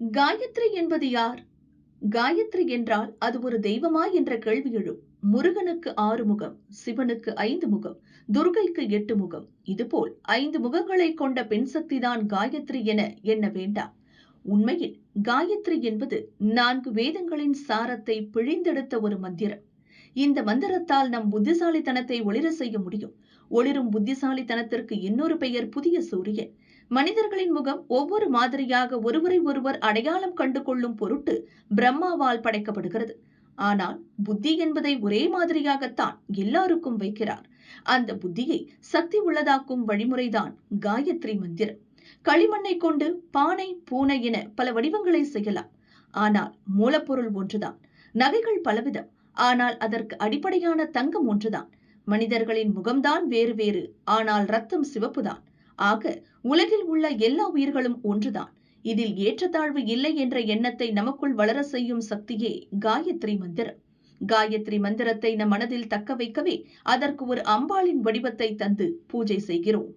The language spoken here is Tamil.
காயத்ரி என்பது யார்? காயத்ரி என்றால் அது ஒரு தெய்வமா என்ற கேள்வி எழும். முருகனுக்கு ஆறு முகம் சிவனுக்கு ஐந்து முகம் துர்கைக்கு எட்டு முகம். இதுபோல் ஐந்து முகங்களை கொண்ட பெண் சக்திதான் காயத்ரி என எண்ண வேண்டாம். உண்மையில் காயத்ரி என்பது நான்கு வேதங்களின் சாரத்தை பிழிந்தெடுத்த ஒரு மந்திரம். இந்த மந்திரத்தால் நம் புத்திசாலித்தனத்தை ஒளிர செய்ய முடியும். ஒளிரும் புத்திசாலித்தனத்திற்கு இன்னொரு பெயர் புதிய சூரியன். மனிதர்களின் முகம் ஒவ்வொரு மாதிரியாக ஒருவரை ஒருவர் அடையாளம் கண்டு கொள்ளும் பொருட்டு பிரம்மாவால் படைக்கப்படுகிறது. ஆனால் புத்தி என்பதை ஒரே மாதிரியாகத்தான் எல்லாருக்கும் வைக்கிறார். அந்த புத்தியை சக்தி உள்ளதாக்கும் வழிமுறைதான் காயத்ரி மந்திரம். களிமண்ணை கொண்டு பானை பூனை என பல வடிவங்களை செய்யலாம். ஆனால் மூலப்பொருள் ஒன்றுதான். நகைகள் பலவிதம். ஆனால் அதற்கு அடிப்படையான தங்கம் ஒன்றுதான். மனிதர்களின் முகம்தான் வேறு வேறு ஆனால் ரத்தம் சிவப்புதான். ஆக உலகில் உள்ள எல்லா உயிர்களும் ஒன்றுதான். இதில் ஏற்றத்தாழ்வு இல்லை என்ற எண்ணத்தை நமக்குள் வளர செய்யும் சக்தியே காயத்ரி மந்திரம். காயத்ரி மந்திரத்தை நம் மனதில் தக்க வைக்கவே அதற்கு ஒரு அம்பாளின் வடிவத்தை தந்து பூஜை செய்கிறோம்.